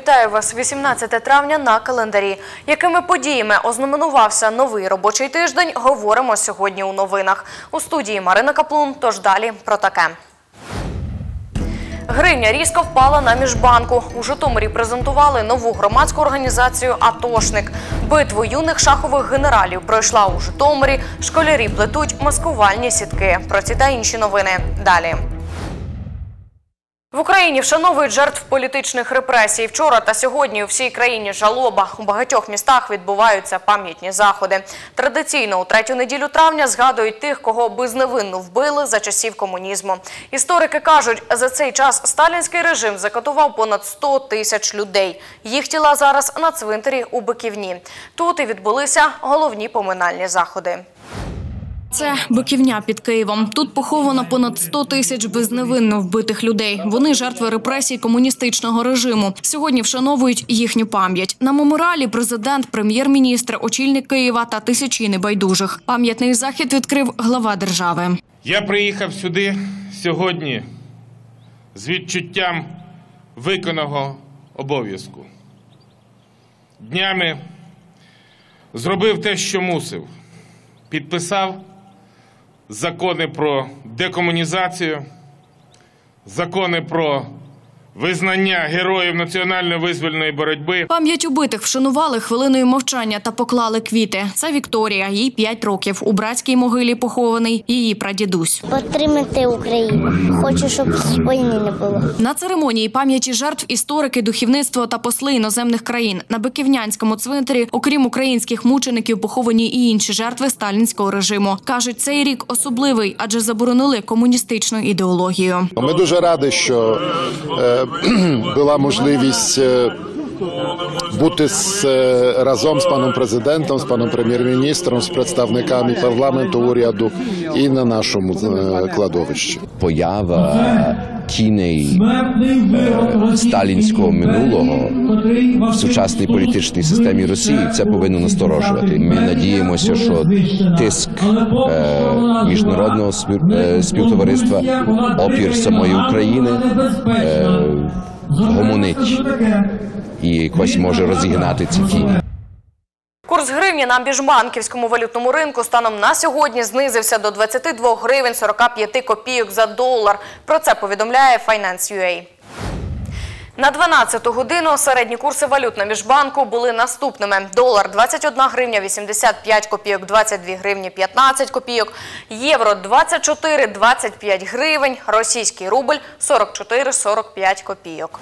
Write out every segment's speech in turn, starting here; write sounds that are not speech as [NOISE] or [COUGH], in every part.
Вітаю вас 18 травня на календарі. Якими подіями ознаменувався новий робочий тиждень, говоримо сьогодні у новинах. У студії Марина Каплун, тож далі про таке. Гривня різко впала на міжбанку. У Житомирі презентували нову громадську організацію «Атошник». Битву юних шахових генералів пройшла у Житомирі. Школярі плетуть маскувальні сітки. Про ці та інші новини далі. Україні вшановують жертв політичних репресій. Вчора та сьогодні у всій країні жалоба. У багатьох містах відбуваються пам'ятні заходи. Традиційно у третю неділю травня згадують тих, кого безневинно вбили за часів комунізму. Історики кажуть, за цей час сталінський режим закатував понад 100 тисяч людей. Їх тіла зараз на цвинтарі у Биківні. Тут і відбулися головні поминальні заходи. Це Биківня під Києвом. Тут поховано понад 100 тисяч безневинно вбитих людей. Вони жертви репресій комуністичного режиму. Сьогодні вшановують їхню пам'ять. На меморіалі президент, прем'єр-міністр, очільник Києва та тисячі небайдужих. Пам'ятний захід відкрив глава держави. Я приїхав сюди сьогодні з відчуттям виконаного обов'язку. Днями зробив те, що мусив. Підписав закони про декомунізацію, закони про визнання героїв національно-визвольної боротьби. Пам'ять убитих вшанували хвилиною мовчання та поклали квіти. Це Вікторія, їй 5 років. У братській могилі похований її прадідусь. Підтримати Україну. Хочу, щоб війни не було. На церемонії пам'яті жертв історики, духовництво та посли іноземних країн на Биківнянському цвинтарі, окрім українських мучеників, поховані і інші жертви сталінського режиму. кажуть, цей рік особливий, адже заборонили комуністичну ідеологію. Ми дуже раді, що е, [CLEARS THROAT] була можливість е, бути з, е, разом з паном президентом, з паном прем'єр-міністром, з представниками парламенту, уряду і на нашому е, кладовищі. поява тіней сталінського минулого в сучасній політичній системі Росії це повинно насторожувати. Ми надіємося, що тиск е, міжнародного спів- співтовариства, опір самої України гомонить і якось може розігнати ці тіні. Курс гривні на біжбанківському валютному ринку станом на сьогодні знизився до 22 гривень 45 копійок за долар. Про це повідомляє Finance.ua. На 12 годину середні курси валют на міжбанку були наступними. Долар 21 гривня 85 копійок, 22 гривні 15 копійок, євро 24-25 гривень, російський рубль 44-45 копійок.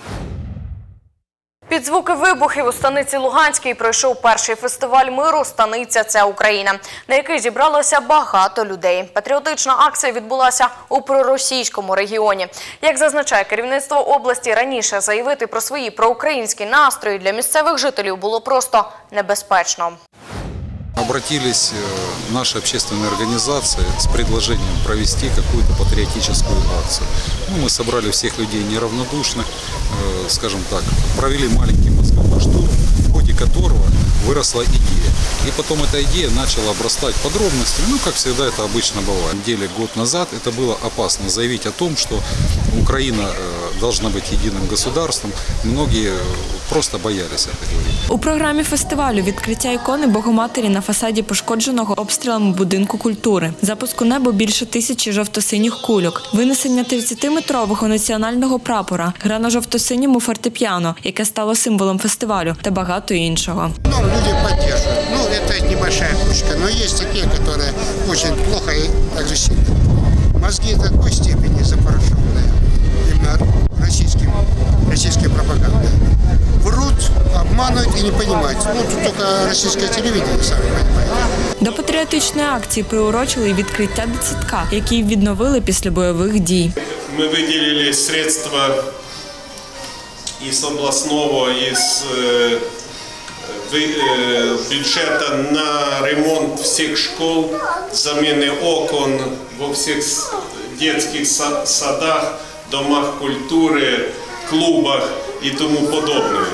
Під звуки вибухів у станиці Луганській пройшов перший фестиваль миру Станиця це Україна, на який зібралося багато людей. Патріотична акція відбулася у проросійському регіоні. Як зазначає керівництво області, раніше заявити про свої проукраїнські настрої для місцевих жителів було просто небезпечно. Обратились э, наши общественные организации с предложением провести какую-то патриотическую акцию. Ну, мы собрали всех людей неравнодушных, э, скажем так, провели маленький мозговой штурм, в ходе которого выросла идея. И потом эта идея начала обрастать подробностями, ну, как всегда это обычно бывает. На деле год назад это было опасно заявить о том, что Украина э, должна быть единым государством. Многие э, просто боялись это говорить. У програмі фестивалю відкриття ікони Богоматері на фасаді пошкодженого обстрілами будинку культури, запуск у небо більше тисячі жовто-синіх кульок, винесення 30-метрового національного прапора, гра на жовто-синьому фортепіано, яке стало символом фестивалю, та багато іншого. Ну, люди поддерживают. Ну, это небольшая кучка, но есть такие, которые очень плохо и агрессивны. Мозги до такой степени запорошенные именно российским, российской пропагандой. Врут, обманывают и не понимают. Ну, тут только российское телевидение, сами понимаете. До патріотичної акції приурочили й відкриття дитсадка, який відновили після бойових дій. Мы выделили средства из областного, из э, вы- э, бюджета на ремонт всех школ, замены окон во всех детских садах, домах культуры, клубах и тому подобное.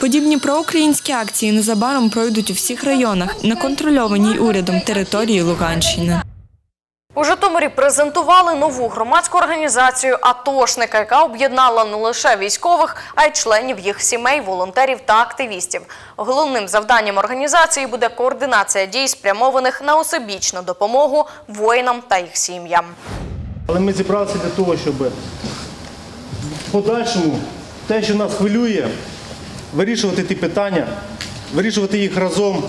Подібні проукраїнські акції незабаром пройдуть у всіх районах на контрольованій урядом території Луганщини. У Житомирі презентували нову громадську організацію «Атошника», яка об'єднала не лише військових, а й членів їх сімей, волонтерів та активістів. Головним завданням організації буде координація дій, спрямованих на осебічну допомогу воїнам та їх сім'ям. Але ми зібралися для того, щоб в подальшому те, що нас хвилює, вирішувати ті питання, вирішувати їх разом,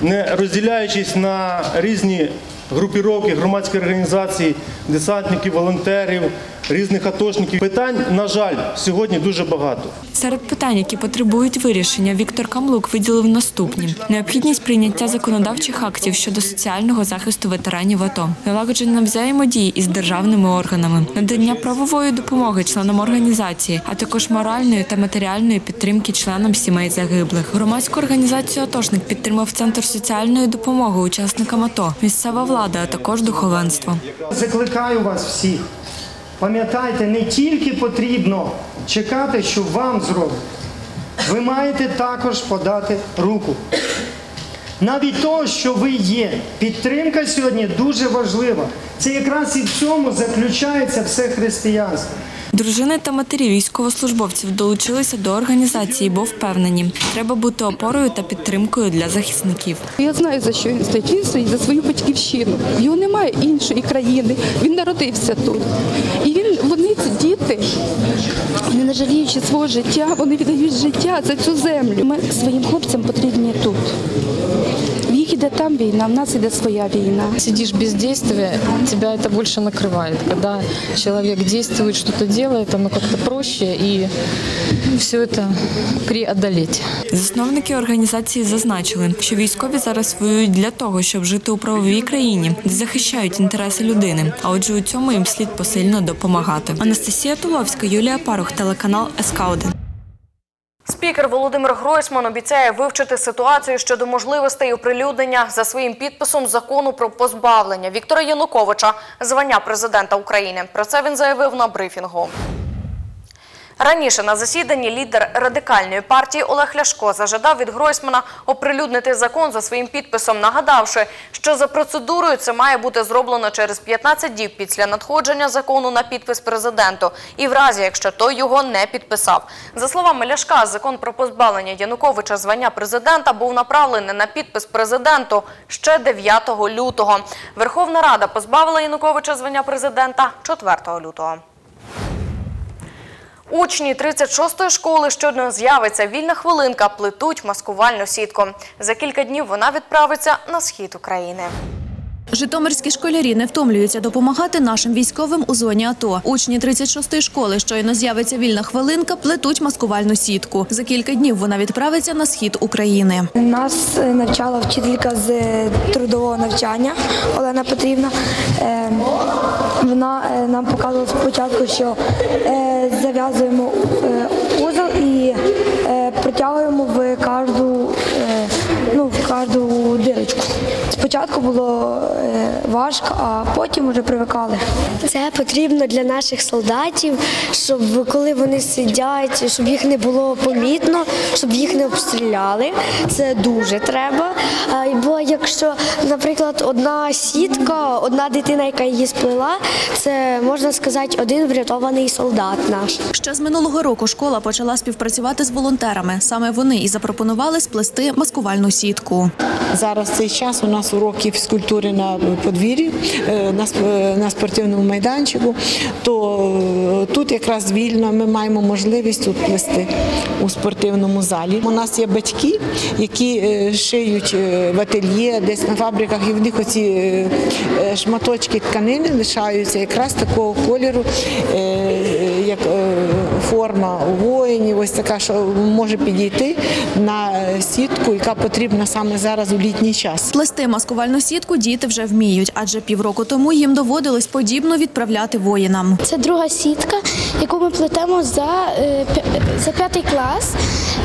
не розділяючись на різні групіровки, громадські організації, десантників, волонтерів, різних атошників. Питань, на жаль, сьогодні дуже багато. Серед питань, які потребують вирішення, Віктор Камлук виділив наступні: необхідність прийняття законодавчих актів щодо соціального захисту ветеранів АТО, налагодження взаємодії із державними органами, надання правової допомоги членам організації, а також моральної та матеріальної підтримки членам сімей загиблих. Громадську організацію Атошник підтримав центр соціальної допомоги учасникам АТО, місцева влада, а також духовенство. Закликаю вас всіх. Пам'ятайте, не тільки потрібно чекати, що вам зроблять. Ви маєте також подати руку. Навіть того, що ви є. Підтримка сьогодні дуже важлива. Це якраз і в цьому заключається все християнство. Дружини та матері військовослужбовців долучилися до організації, бо впевнені, треба бути опорою та підтримкою для захисників. Я знаю, за що він стоїть. Він за свою батьківщину. Його немає іншої країни. Він народився тут. І він, вони, ці діти, не не жаліючи свого життя, вони віддають життя за цю землю. Ми своїм хлопцям потрібні тут В їх іде там війна, в нас іде своя війна. Сидишь без действия, тебя это больше накрывает. Когда человек действует, что-то делает, оно как-то проще и все это преодолеть. Засновники організації зазначили, що військові зараз воюють для того, щоб жити у правовій країні, де захищають інтереси людини. А отже, у цьому їм слід посильно допомагати. Анастасія Туловська, Юлія Парух, телеканал СК 1 Спікер Володимир Гройсман обіцяє вивчити ситуацію щодо можливостей оприлюднення за своїм підписом закону про позбавлення Віктора Януковича звання президента України. Про це він заявив на брифінгу. Раніше на засіданні лідер радикальної партії Олег Ляшко зажадав від Гройсмана оприлюднити закон за своїм підписом, нагадавши, що за процедурою це має бути зроблено через 15 діб після надходження закону на підпис президенту і в разі, якщо той його не підписав. За словами Ляшка, закон про позбавлення Януковича звання президента був направлений на підпис президенту ще 9 лютого. Верховна Рада позбавила Януковича звання президента 4 лютого. Учні 36-ї школи щодня з'явиться вільна хвилинка, плетуть маскувальну сітку. За кілька днів вона відправиться на схід України. Житомирські школярі не втомлюються допомагати нашим військовим у зоні АТО. Учні 36-ї школи, щойно з'явиться вільна хвилинка, плетуть маскувальну сітку. За кілька днів вона відправиться на схід України. Нас е, навчала вчителька з е, трудового навчання Олена Петрівна. Е, Вона нам показувала спочатку, що зав'язуємо узел і протягуємо в кожну, ну, в кожну дирочку. Спочатку було е, важко, а потім вже привикали. Це потрібно для наших солдатів, щоб коли вони сидять, щоб їх не було помітно, щоб їх не обстріляли. Це дуже треба. Бо якщо, наприклад, одна сітка, одна дитина, яка її сплела, це можна сказати один врятований солдат наш. Ще з минулого року школа почала співпрацювати з волонтерами. Саме вони і запропонували сплести маскувальну сітку. Зараз цей час у нас уроки фізкультури на подвір'ї, е, е, на спортивному майданчику, то е, тут якраз вільно ми маємо можливість тут плести у спортивному залі. У нас є батьки, які шиють в ательє, десь на фабриках, і в них оці шматочки тканини лишаються якраз такого кольору, форма воїнів, ось така, що може підійти на сітку, яка потрібна саме зараз у літній час. Плести маскувальну сітку діти вже вміють, адже півроку тому їм доводилось подібно відправляти воїнам. Це друга сітка, яку ми плетемо за, е, за п'ятий клас.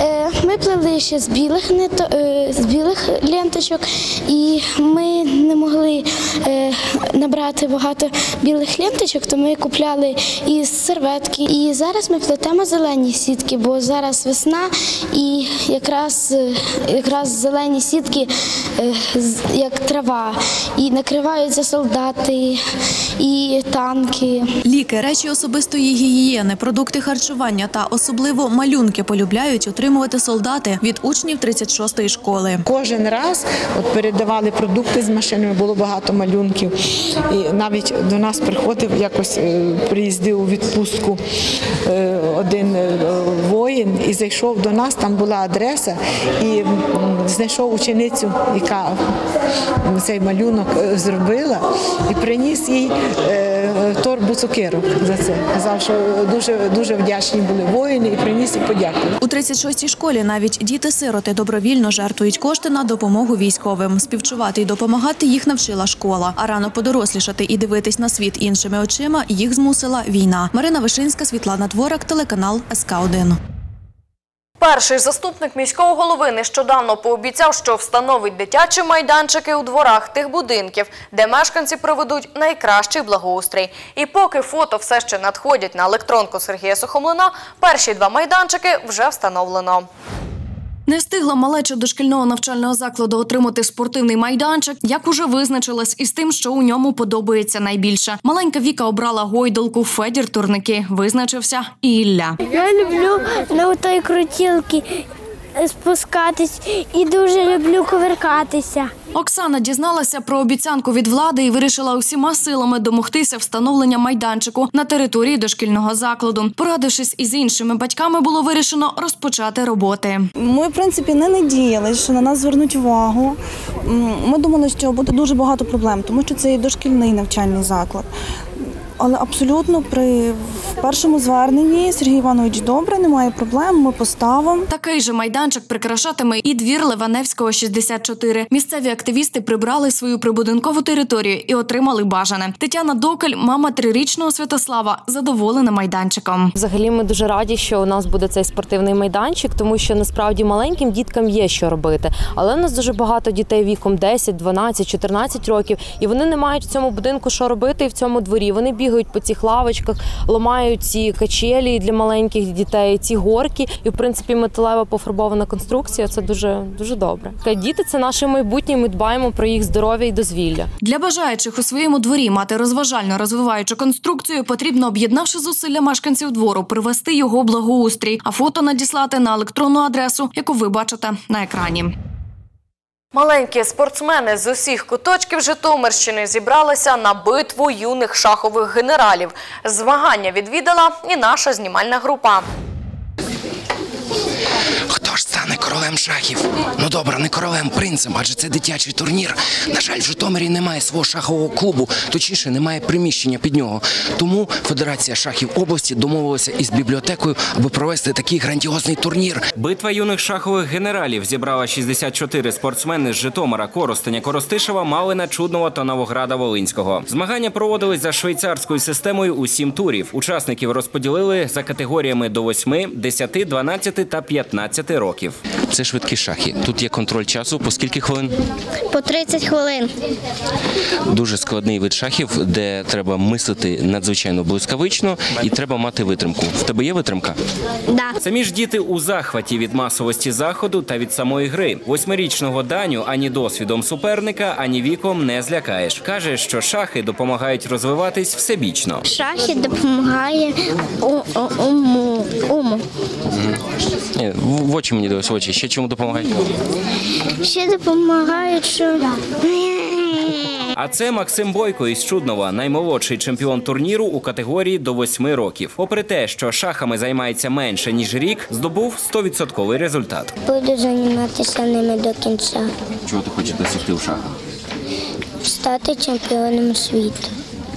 Е, Ми плели ще з білих е, з білих ленточок, і ми не могли е, набрати багато білих ленточок, то ми купляли із серветки. І зараз ми плетемо зелені сітки, бо зараз весна, і якраз, е, якраз зелені сітки е, як трава, і накриваються солдати і танки. Ліки, речі особистої гігієни, продукти харчування та особливо малюнки полюбляють отримувати солдати від учнів 36-ї школи. Кожен раз от передавали продукти з машинами, було багато малюнків. І навіть до нас приходив якось е, приїздив у відпустку один е, воїн і зайшов до нас, там була адреса, і знайшов ученицю, яка цей малюнок е, зробила, і приніс їй е, торбу цукерок за це. Казав, що дуже дуже вдячні були воїни і приніс і подяку. У 36-й школі навіть діти-сироти добровільно жертвують кошти на допомогу військовим. Співчувати і допомагати їх навчила школа. А рано подорослішати і дивитись на світ іншими очима їх змусила війна. Марина Вишинська, Світлана Творак, телеканал СК 1 Перший заступник міського голови нещодавно пообіцяв, що встановить дитячі майданчики у дворах тих будинків, де мешканці проведуть найкращий благоустрій. І поки фото все ще надходять на електронку Сергія Сухомлина, перші два майданчики вже встановлено. Не встигла малеча дошкільного навчального закладу отримати спортивний майданчик, як уже визначилась із тим, що у ньому подобається найбільше. Маленька Віка обрала гойдолку, Федір турники. Визначився і Ілля. Я люблю на той крутілки спускатись і дуже люблю коверкатися. Оксана дізналася про обіцянку від влади і вирішила усіма силами домогтися встановлення майданчику на території дошкільного закладу. Порадившись із іншими батьками, було вирішено розпочати роботи. Ми, в принципі, не надіялися, що на нас звернуть увагу. Ми думали, що буде дуже багато проблем, тому що це і дошкільний навчальний заклад. Але абсолютно при в першому зверненні Сергій Іванович добре, немає проблем. Ми поставимо. Такий же майданчик прикрашатиме і двір Ливаневського 64. Місцеві активісти прибрали свою прибудинкову територію і отримали бажане. Тетяна Докель, мама трирічного Святослава, задоволена майданчиком. Взагалі ми дуже раді, що у нас буде цей спортивний майданчик, тому що насправді маленьким діткам є що робити. Але у нас дуже багато дітей віком 10, 12, 14 років, і вони не мають в цьому будинку що робити і в цьому дворі. Вони бігають по цих лавочках, ламають ці качелі для маленьких дітей, ці горки. І в принципі металева пофарбована конструкція це дуже дуже добре. Діти це наше майбутнє. Ми дбаємо про їх здоров'я і дозвілля. Для бажаючих у своєму дворі мати розважально розвиваючу конструкцію, потрібно, об'єднавши зусилля мешканців двору, привести його благоустрій, а фото надіслати на електронну адресу, яку ви бачите на екрані. Маленькі спортсмени з усіх куточків Житомирщини зібралися на битву юних шахових генералів. Змагання відвідала і наша знімальна група. Хто ж стане королем шахів? Ну добре, не королем, принцем, адже це дитячий турнір. На жаль, в Житомирі немає свого шахового клубу, точніше, немає приміщення під нього. Тому Федерація шахів області домовилася із бібліотекою, аби провести такий грандіозний турнір. Битва юних шахових генералів зібрала 64 спортсмени з Житомира, Коростеня, Коростишева, Малина, Чудного та Новограда Волинського. Змагання проводились за швейцарською системою у сім турів. Учасників розподілили за категоріями до 8, 10, 12 та 15 років. Це швидкі шахи. Тут є контроль часу. По скільки хвилин? По 30 хвилин. Дуже складний вид шахів, де треба мислити надзвичайно блискавично і треба мати витримку. В тебе є витримка? Да. Самі ж діти у захваті від масовості заходу та від самої гри. Восьмирічного Даню ані досвідом суперника, ані віком не злякаєш. Каже, що шахи допомагають розвиватись всебічно. Шахи допомагає у, у, уму. уму. Ні, в в мені дивись, очі. Ще чому допомагає? Ще допомагають, що А це Максим Бойко із Чуднова, наймолодший чемпіон турніру у категорії до 8 років. Попри те, що шахами займається менше ніж рік, здобув 100% результат. буду займатися ними до кінця. Чого ти хочеш досягти в шахах? Стати чемпіоном світу.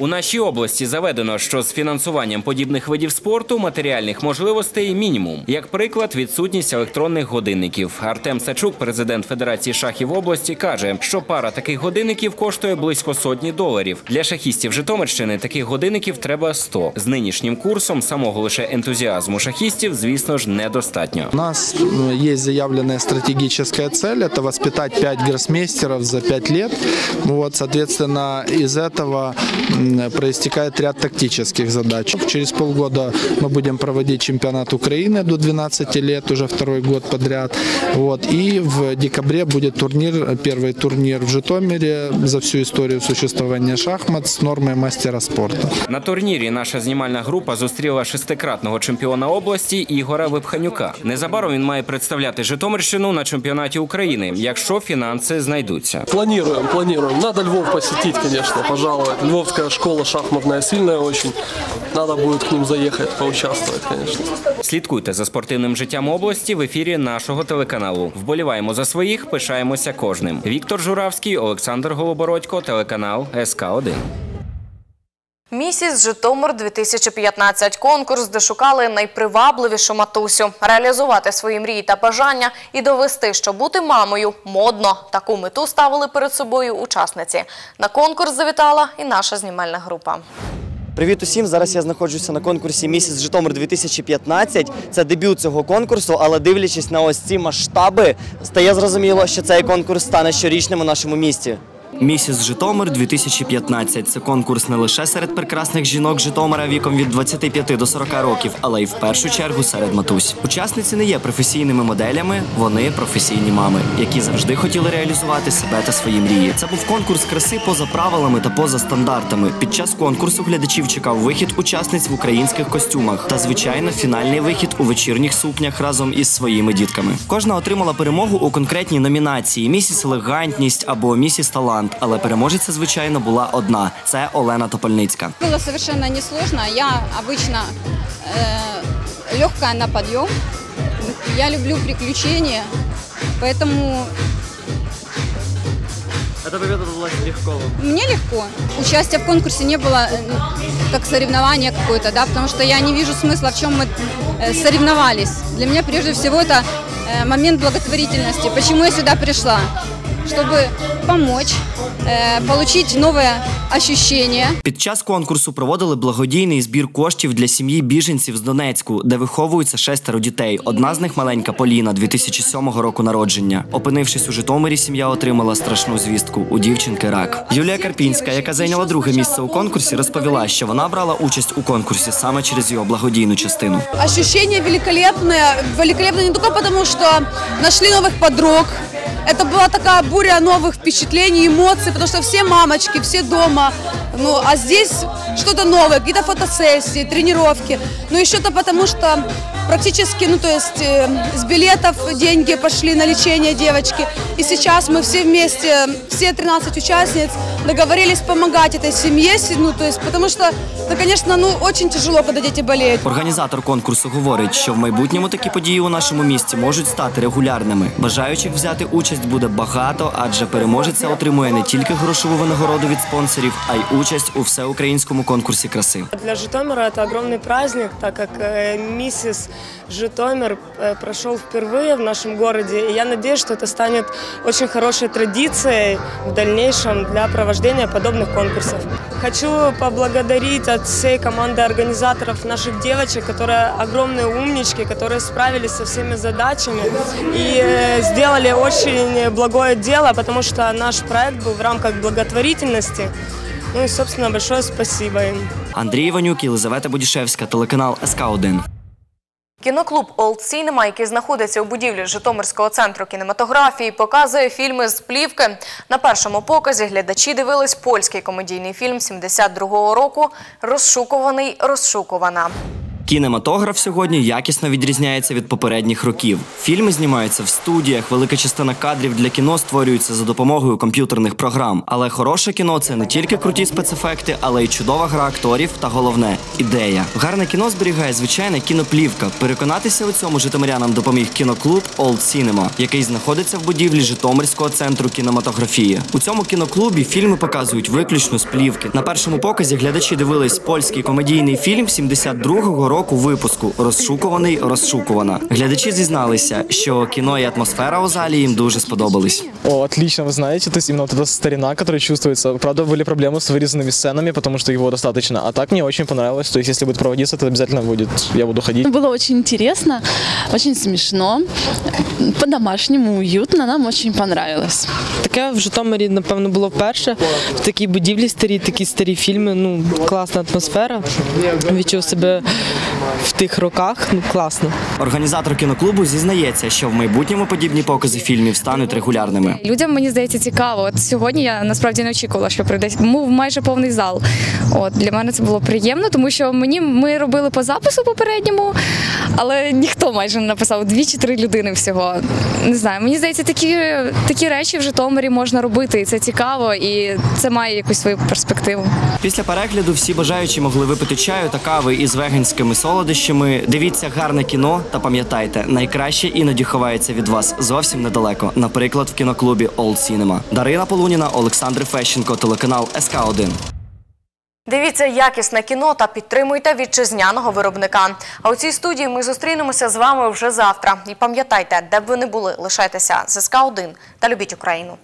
У нашій області заведено, що з фінансуванням подібних видів спорту матеріальних можливостей мінімум. Як приклад, відсутність електронних годинників. Артем Сачук, президент Федерації шахів області, каже, що пара таких годинників коштує близько сотні доларів. Для шахістів Житомирщини таких годинників треба 100. З нинішнім курсом самого лише ентузіазму шахістів, звісно ж, недостатньо. У нас м, есть заявленная стратегическая цель – это воспитать 5 гроссмейстеров за 5 лет. Вот, соответственно, из этого проистекает ряд тактических задач. Через полгода мы будем проводить чемпионат Украины до 12 лет, уже второй год подряд. Вот, и в декабре будет турнир, первый турнир в Житомире за всю историю существования шахмат с нормой мастера спорта. На турнірі наша знімальна група зустріла шестикратного чемпіона області Ігора Випханюка. Незабаром він має представляти Житомирщину на чемпіонаті України, якщо фінанси знайдуться. Планируем, планируем. Надо Львов посетить, конечно, пожаловать. Львовская школа шахматная сильная очень. Надо будет к ним заехать, поучаствовать, конечно. Слідкуйте за спортивним життям області в ефірі нашого телеканалу. Вболіваємо за своїх, пишаємося кожним. Віктор Журавський, Олександр Голобородько, телеканал СК 1 Місіс Житомир 2015 конкурс, де шукали найпривабливішу матусю, реалізувати свої мрії та бажання і довести, що бути мамою модно. Таку мету ставили перед собою учасниці. На конкурс завітала і наша знімальна група. Привіт усім! Зараз я знаходжуся на конкурсі Місіс Житомир 2015. Це дебют цього конкурсу, але дивлячись на ось ці масштаби, стає зрозуміло, що цей конкурс стане щорічним у нашому місті. Місіс Житомир 2015 – це конкурс не лише серед прекрасних жінок Житомира віком від 25 до 40 років, але й в першу чергу серед матусь. Учасниці не є професійними моделями, вони професійні мами, які завжди хотіли реалізувати себе та свої мрії. Це був конкурс краси поза правилами та поза стандартами. Під час конкурсу глядачів чекав вихід учасниць в українських костюмах та, звичайно, фінальний вихід у вечірніх сукнях разом із своїми дітками. Кожна отримала перемогу у конкретній номінації: місіс елегантність або місіс талант. Але переможеця, звичайно, була одна: це Олена Топольницька. Было совершенно несложно. Я обычно э, легкая на подъем. Я люблю приключения, поэтому Эта победа далась легко. мне легко. Участия в конкурсе не было э, как соревнование какое-то, да, потому что я не вижу смысла, в чем мы э, соревновались. Для меня прежде всего это э, момент благотворительности. Почему я сюда пришла? Чтобы помочь, э, получить новое ощущение. Під час конкурсу проводили благодійний збір коштів для сім'ї біженців з Донецьку, де виховуються шестеро дітей. Одна з них маленька Поліна, 2007 року народження. Опинившись у Житомирі, сім'я отримала страшну звістку. У дівчинки рак. Юлія Карпінська, яка зайняла друге місце у конкурсі, розповіла, що вона брала участь у конкурсі саме через його благодійну частину. Ощущения великолепные. Великолепно не только потому, что нашли новых подруг. Это была такая буря новых впечатлений, эмоций, потому что все мамочки, все дома. Ну, а здесь что-то новое, какие-то фотосессии, тренировки. Ну, еще-то потому, что практически, ну, то есть э, с билетов деньги пошли на лечение девочки. И сейчас мы все вместе, все 13 участниц, договорились помогать этой семье, ну, то есть, потому что, ну, конечно, ну, очень тяжело, когда дети болеют. Організатор конкурсу говорить, що в майбутньому такі події у нашому місті можуть стати регулярними. Бажаючих взяти участь буде багато, адже переможеця отримує не тільки грошову винагороду від спонсорів, а й участь у всеукраїнському конкурсі краси. Для Житомира это огромный праздник, так как э, миссис Житомир э, прошел впервые в нашем городе. И я надеюсь, что это станет очень хорошей традицией в дальнейшем для провождения подобных конкурсов. Хочу поблагодарить от всей команды организаторов наших девочек, которые огромные умнички, которые справились со всеми задачами и э, сделали очень благое дело, потому что наш проект был в рамках благотворительности. Ну и, собственно, большое спасибо им. Андрій Іванюк, Єлизавета Будішевська, телеканал СК 1 Кіноклуб Олд Сінема, який знаходиться у будівлі Житомирського центру кінематографії, показує фільми з плівки. На першому показі глядачі дивились польський комедійний фільм 72-го року «Розшукуваний, розшукувана». Кінематограф сьогодні якісно відрізняється від попередніх років. Фільми знімаються в студіях, велика частина кадрів для кіно створюється за допомогою комп'ютерних програм. Але хороше кіно це не тільки круті спецефекти, але й чудова гра акторів та головне ідея. Гарне кіно зберігає звичайна кіноплівка. Переконатися у цьому житомирянам допоміг кіноклуб Old Cinema, який знаходиться в будівлі Житомирського центру кінематографії. У цьому кіноклубі фільми показують виключно з плівки. На першому показі глядачі дивились польський комедійний фільм 72-го року випуску Розшукуваний розшукувана. Глядачі зізналися, що кіно і атмосфера у залі їм дуже сподобались. О, отлично, вы знаете, то есть именно вот эта старина, которая чувствуется. Правда, были проблемы с вырезанными сценами, потому что его достаточно. А так мне очень понравилось. То есть, если будет проводиться, то обязательно будет. Я буду ходить. Было очень интересно, очень смешно, по-домашнему уютно, нам очень понравилось. Таке в Житомирі, напевно, було вперше. В такій будівлі старі, такі старі фільми. Ну, класна атмосфера. Відчув себе в тих роках. Ну, класно. Організатор кіноклубу зізнається, що в майбутньому подібні покази фільмів стануть регулярними. Людям мені здається цікаво. От сьогодні я насправді не очікувала, що прийде був майже повний зал. От для мене це було приємно, тому що мені ми робили по запису попередньому, але ніхто майже не написав дві чи три людини всього. Не знаю. Мені здається, такі, такі речі в Житомирі можна робити, і це цікаво, і це має якусь свою перспективу. Після перегляду всі бажаючі могли випити чаю та кави із веганськими солодощами. Дивіться гарне кіно та пам'ятайте, найкраще іноді ховається від вас зовсім недалеко. Наприклад, в кіноклубі Old Cinema. Дарина Полуніна, Олександр Фещенко, телеканал СК 1 Дивіться якісне кіно та підтримуйте вітчизняного виробника. А у цій студії ми зустрінемося з вами вже завтра. І пам'ятайте, де б ви не були, лишайтеся з СК 1 та любіть Україну.